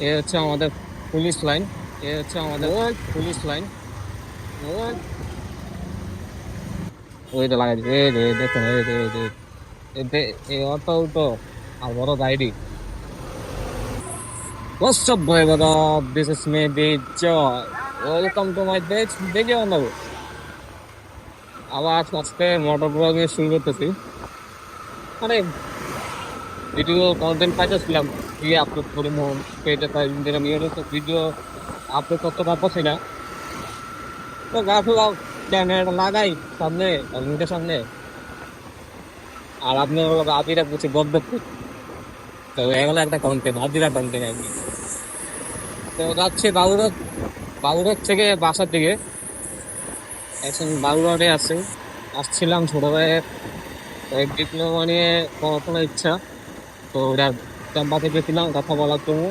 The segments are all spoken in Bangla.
এ হচ্ছে আমাদের পুলিশ লাইন এ হচ্ছে আমাদের পুলিশ লাইন ওইটা লাগাই দিবে এই রে দেখুন এই রে এই রে এই অটো উটো আর বড় গাড়ি What's up, boy? What up? This is me, Joy. Welcome to my page, Joy Nabu. আবার আজকে মোটর ব্লগে শুরু করতেছি মানে ভিডিও কন্টেন্ট পাইতেছিলাম, কি আপলোড করে মন পেজে তাই ইয়ে তো ভিডিও আপলোড করতে পারছি না। তো গাছ ক্যামেরা লাগাই, সামনে লিঙ্কের সামনে। আর আপনি আপিরা কিছু গদ্য তো এগুলো একটা কন্টেন্ট আদিরা কন্টেন্ট আর কি। তো যাচ্ছে বাবুরত বাবুরত থেকে বাসার দিকে। এখন বাবুরটে আছে, আসছিলাম ছোটবেলায় ডিপ্লোমা নিয়ে পড়াশোনার ইচ্ছা। তো ওটা ক্যাম্পাসে গেছিলাম, কথা বলার জন্য।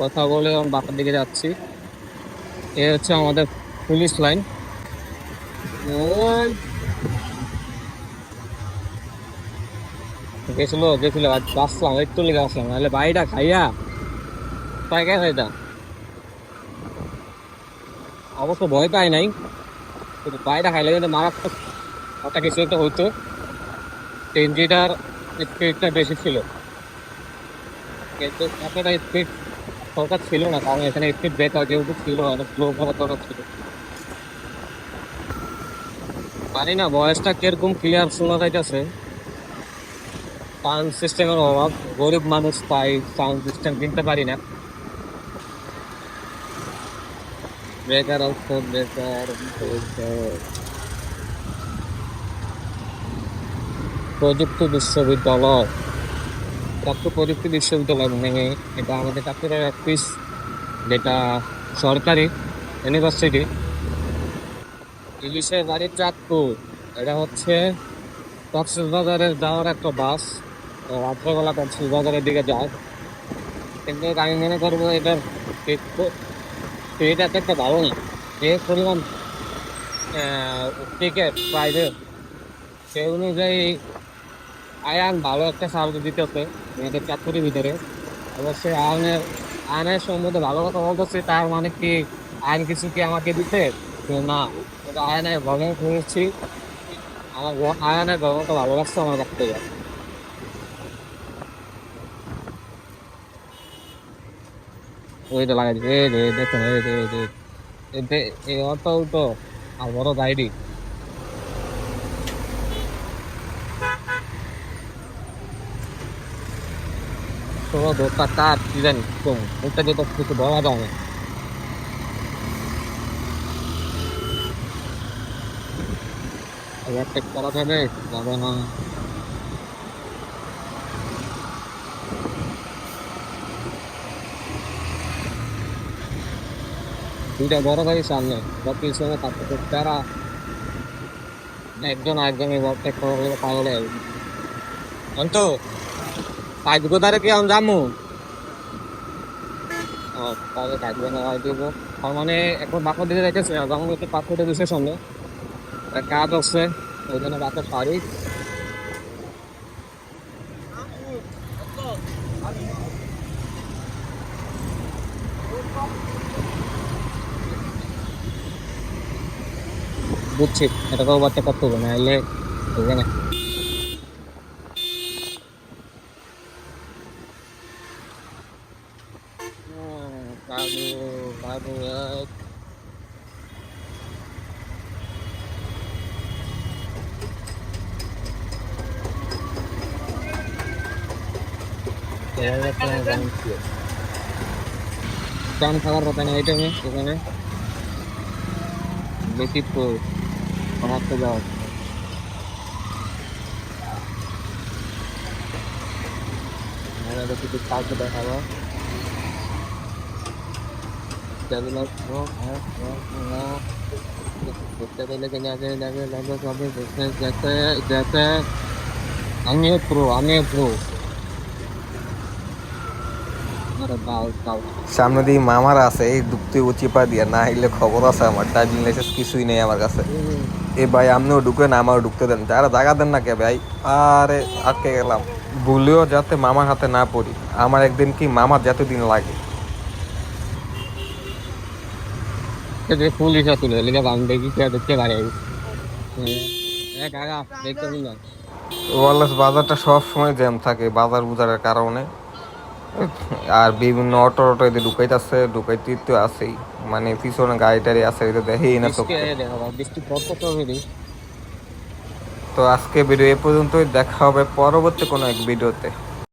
কথা বলে আমি বাসার দিকে যাচ্ছি। এ হচ্ছে আমাদের পুলিশ লাইন। গেছিল গেছিল, আজ বাসলাম একটু লেগে আসলাম, নাহলে বাড়িটা খাইয়া তাই কেন এটা অবশ্য ভয় পাই নাই, কিন্তু বাড়িটা খাইলে কিন্তু মারাত্মক একটা কিছু একটা হতো। টেনজিটার স্পিডটা বেশি ছিল। ছিল না, কারণ এখানে যেহেতু ছিল ছিল। পারি না ভয়েসটা কীরকম ক্লিয়ার শোনা যাইতেছে। সাউন্ড সিস্টেমের অভাব, গরিব মানুষ তাই সাউন্ড সিস্টেম কিনতে পারি না। বেকার বেকার বেকার। প্রযুক্তি বিশ্ববিদ্যালয়। চাঁদপুর প্রযুক্তি বিশ্ববিদ্যালয় মানে এটা আমাদের চাঁদপুরের অফিস যেটা সরকারি ইউনিভার্সিটি ইলিশের বাড়ির চাঁদপুর। এটা হচ্ছে কক্সবাজারের যাওয়ার একটা বাস। রাত্রেবেলা কক্সবাজারের দিকে যায়। কিন্তু আমি মনে করব এটার এটা একটা ভালো না। যে পরিমাণ টিকিট প্রাইভেট সেই অনুযায়ী আয়ান ভালো একটা সার্ভিস দিতেছে মেয়েদের চাকরির ভিতরে। অবশ্যই আয়নের আয়নের সম্বন্ধে ভালো কথা বলতেছে, তার মানে কি আয়ন কিছু কি আমাকে দিতে? না কিন্তু আয়নের ভ্রমণ করেছি আমার আয়নের ভ্রমণটা ভালো লাগছে আমার কাছ থেকে। ওইটা লাগাই দিবে এই অটো উটো, আর বড় গাড়ি। কোনো দোকান কার কি জানি কোন ওটা যেটা কিছু বলা যায় না। ওভারটেক করা যাবে যাবে না। দুইটা বড় গাড়ি সামনে বা পিছনে থাকতে তারা একজন একজন ওভারটেক করা অন্ত! পাইপ গোদারে কি আমি ও তাহলে পাইপ গোদা দিব। মানে এখন বাপর দিকে রেখেছে পাথরটা দিছে একটা কাজ আছে ওই জন্য বাপের শাড়ি বুঝছি এটাকে ওভারটেক করতে হবে না এলে এখানে বাবু বাবু এক চান খাবার কথা না এটা আমি ওখানে বেশি তো আমার যাওয়া কিছু কাউকে দেখাবো সামনে দিয়ে মামার আছে, এই ঢুকতে চিপা দিয়া না হইলে খবর আছে আমার ড্রাইভিং লাইসেন্স কিছুই নেই আমার কাছে। এ ভাই, আপনিও ঢুকেন, আমারও ঢুকতে দেন। যারা জায়গা দেন না কে ভাই? আরে, আটকে গেলাম। ভুলেও যাতে মামার হাতে না পড়ি। আমার একদিন কি মামার যতদিন লাগে। আজকে যে পুলিশ আসলে লিখে বাম দেখি কে দেখতে পারে। কাকা দেখতে না। ওয়ারলেস বাজারটা সব সময় জ্যাম থাকে বাজার বুজারের কারণে। আর বিভিন্ন অটো অটো এদের ঢুকাইতেছে ঢুকাইতে তো আছেই। মানে পিছনে গাড়ি টাড়ি আছে এটা দেখেই না তো আজকে ভিডিও এ পর্যন্তই দেখা হবে পরবর্তী কোনো এক ভিডিওতে।